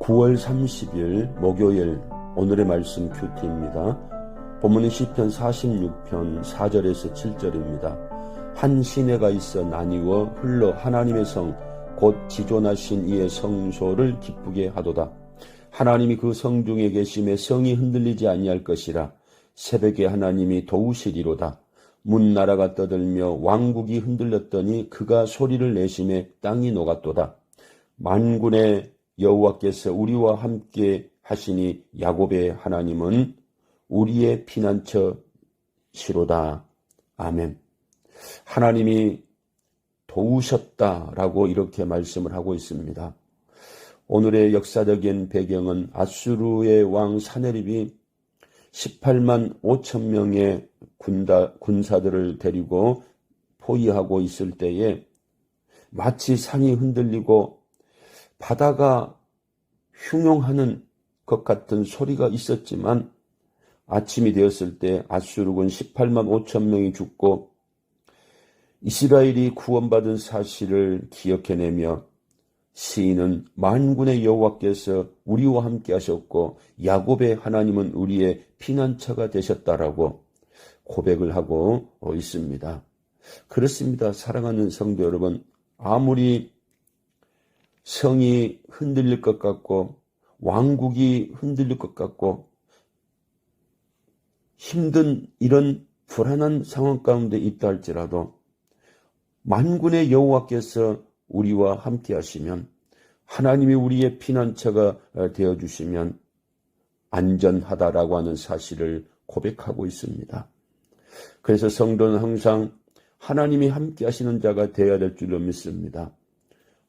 9월 30일 목요일 오늘의 말씀 큐티입니다. 본문은 시편 46편 4절에서 7절입니다. 한 시내가 있어 나뉘어 흘러 하나님의 성 곧 지존하신 이의 성소를 기쁘게 하도다. 하나님이 그 성 중에 계심에 성이 흔들리지 아니할 것이라 새벽에 하나님이 도우시리로다. 문 나라가 떠들며 왕국이 흔들렸더니 그가 소리를 내심에 땅이 녹았도다. 만군의 여호와께서 우리와 함께 하시니 야곱의 하나님은 우리의 피난처시로다. 아멘. 하나님이 도우셨다라고 이렇게 말씀을 하고 있습니다. 오늘의 역사적인 배경은 아수르의 왕 사네립이 18만 5천 명의 군다, 군사들을 데리고 포위하고 있을 때에 마치 산이 흔들리고 바다가 흉용하는 것 같은 소리가 있었지만 아침이 되었을 때 아수르군 18만 5천 명이 죽고 이스라엘이 구원받은 사실을 기억해내며 시인은 만군의 여호와께서 우리와 함께 하셨고 야곱의 하나님은 우리의 피난처가 되셨다라고 고백을 하고 있습니다. 그렇습니다. 사랑하는 성도 여러분, 아무리 성이 흔들릴 것 같고 왕국이 흔들릴 것 같고 힘든 이런 불안한 상황 가운데 있다 할지라도 만군의 여호와께서 우리와 함께 하시면 하나님이 우리의 피난처가 되어 주시면 안전하다라고 하는 사실을 고백하고 있습니다. 그래서 성도는 항상 하나님이 함께 하시는 자가 되어야 될 줄로 믿습니다.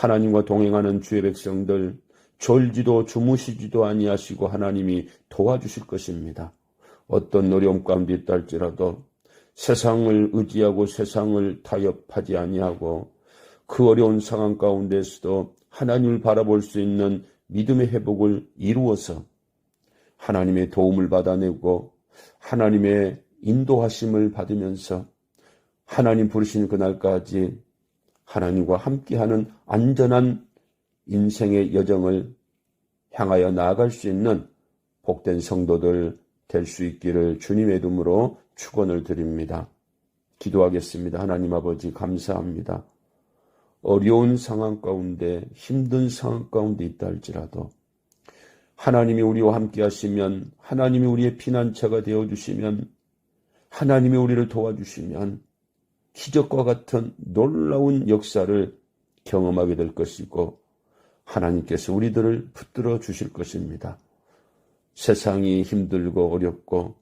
하나님과 동행하는 주의 백성들 졸지도 주무시지도 아니하시고 하나님이 도와주실 것입니다. 어떤 어려움 가운데 있다 할지라도 세상을 의지하고 세상을 타협하지 아니하고 그 어려운 상황 가운데서도 하나님을 바라볼 수 있는 믿음의 회복을 이루어서 하나님의 도움을 받아내고 하나님의 인도하심을 받으면서 하나님 부르신 그날까지 하나님과 함께하는 안전한 인생의 여정을 향하여 나아갈 수 있는 복된 성도들 될 수 있기를 주님의 이름으로 축원을 드립니다. 기도하겠습니다. 하나님 아버지 감사합니다. 어려운 상황 가운데 힘든 상황 가운데 있다 할지라도 하나님이 우리와 함께 하시면 하나님이 우리의 피난처가 되어 주시면 하나님이 우리를 도와주시면 기적과 같은 놀라운 역사를 경험하게 될 것이고 하나님께서 우리들을 붙들어 주실 것입니다. 세상이 힘들고 어렵고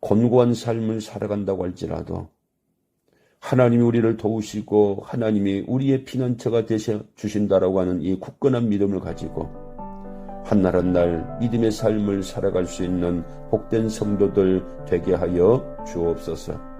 곤고한 삶을 살아간다고 할지라도 하나님이 우리를 도우시고 하나님이 우리의 피난처가 되셔 주신다라고 하는 이 굳건한 믿음을 가지고 한날 한 날 믿음의 삶을 살아갈 수 있는 복된 성도들 되게 하여 주옵소서.